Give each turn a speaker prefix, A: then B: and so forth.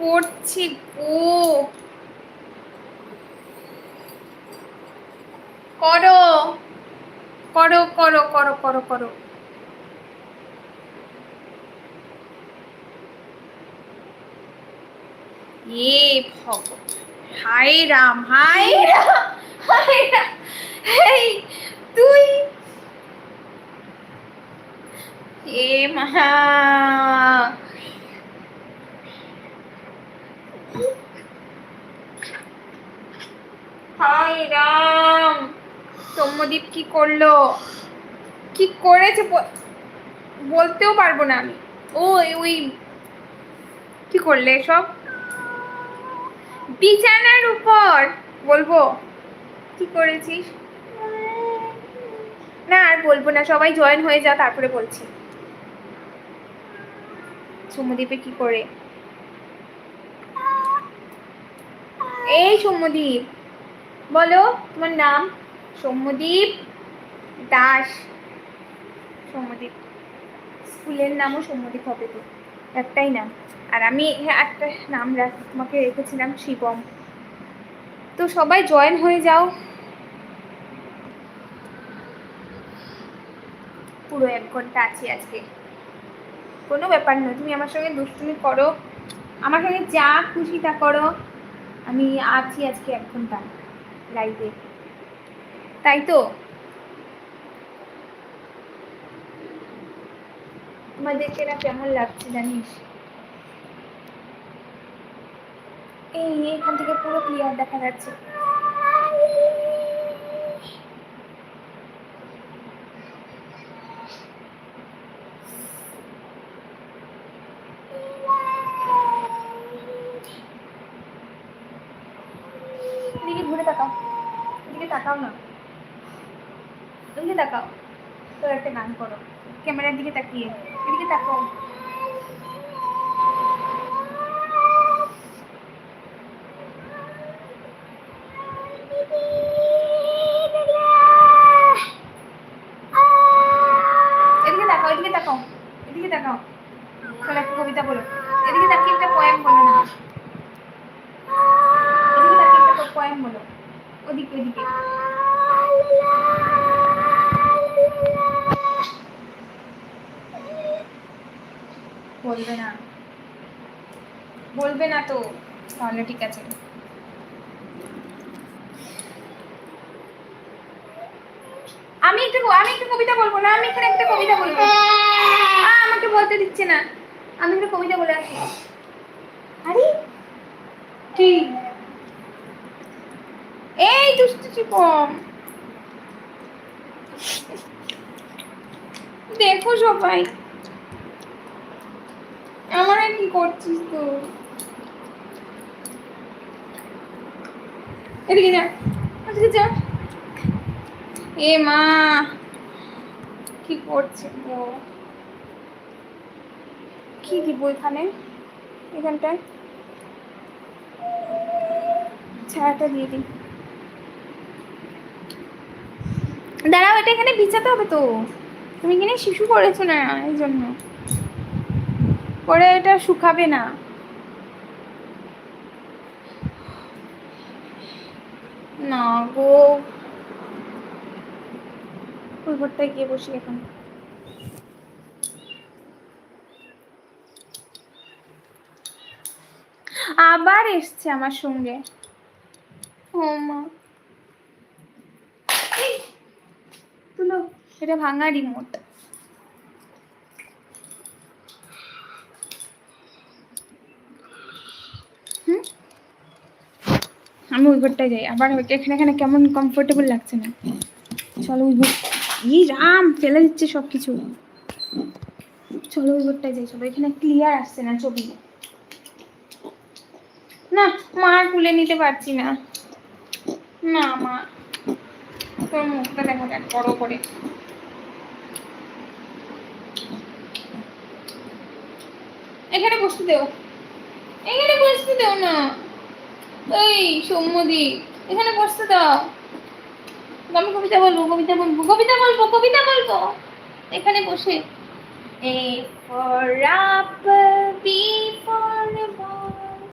A: করছি গো। করো। করো করো করো করো করো। এ ভগ হাই রাম হাই রাম হাই রাম। এই তুই। এ মা হাই রাম সৌম্যদীপ কি করল? কি করেছে বলতেও পারব না আমি। ও ওই কি করলে সব? বিছানার উপর। বলব। কি করেছিস? না, আর বলব না, সবাই জয়েন হয়ে যা তারপরে বলছি। সৌম্যদীপে কি করে? এই সৌম্যদীপ বলো, তোমার নাম? সৌম্যদীপ দাস। সৌম্যদীপ স্কুলের নামও সৌম্যদীপ হবে তো একটাই নাম। আর আমি হ্যাঁ, একটা নাম তোমাকে রেখেছিলাম শিবম। তো সবাই জয়েন হয়ে যাও। পুরো এক ঘণ্টা আছি আজকে। কোনো ব্যাপার নয় তুমি আমার সঙ্গে দুষ্টুমি করো। আমার সঙ্গে যা খুশি তা করো। আমি আছি আজকে এক ঘণ্টা লাইভে তাই তো? আমাদেরকে না কেমন লাগছে জানিস? এই এখান থেকে পুরো ক্লিয়ার দেখা যাচ্ছে। এদিকে ঘুরে তাকাও। এদিকে তাকাও না। এদিকে তাকাও। তো একটা গান করো। ক্যামেরার দিকে তাকিয়ে এদিকে তাকাও। বলবে না। বলবে না তো, তাহলে ঠিক আছে। আমি একটা আমি একটা কবিতা বলব না? আমি এখানে একটা কবিতা বলব। আমাকে বলতে দিচ্ছে না। আমি একটা কবিতা বলে আসি আরে, কি? এই দুষ্টু চিপম দেখো সবাই। কি করছিস তো? এদিকে যা এদিকে যা। এ মা, কি করছে ও কি দিব এখানে, এখানটায়? ছায়াটা দিয়ে দিই। দাঁড়াও, এটা এখানে বিছাতে হবে তো। তুমি এখানে শিশু করেছ না, এই জন্য। পরে এটা শুকাবে না। না গো। ওই ঘরটায় গিয়ে বসি এখন। আবার এসছে আমার সঙ্গে। ও মা। তুলো, এটা ভাঙা রিমোট আমি ওই ঘরটায় যাই। আবার এখানে এখানে কেমন কমফোর্টেবল লাগছে না। চলো ওই ঘর ই রাম, ফেলে দিচ্ছে সব কিছু চলো ওই ঘরটায় যাই। চলো, এখানে ক্লিয়ার আসছে না ছবি। না, মা তুলে নিতে পারছি না। না, মা। তোর মুখটা দেখা যাক, বড় করে। এখানে বসতে দেও। এখানে বসতে দেও না। এই সৌম্যদি এখানে বসতে দাও। আমি কবিতা বলব কবিতা বলব কবিতা বলব কবিতা বলব। এখানে বসে। A for apple, B for ball,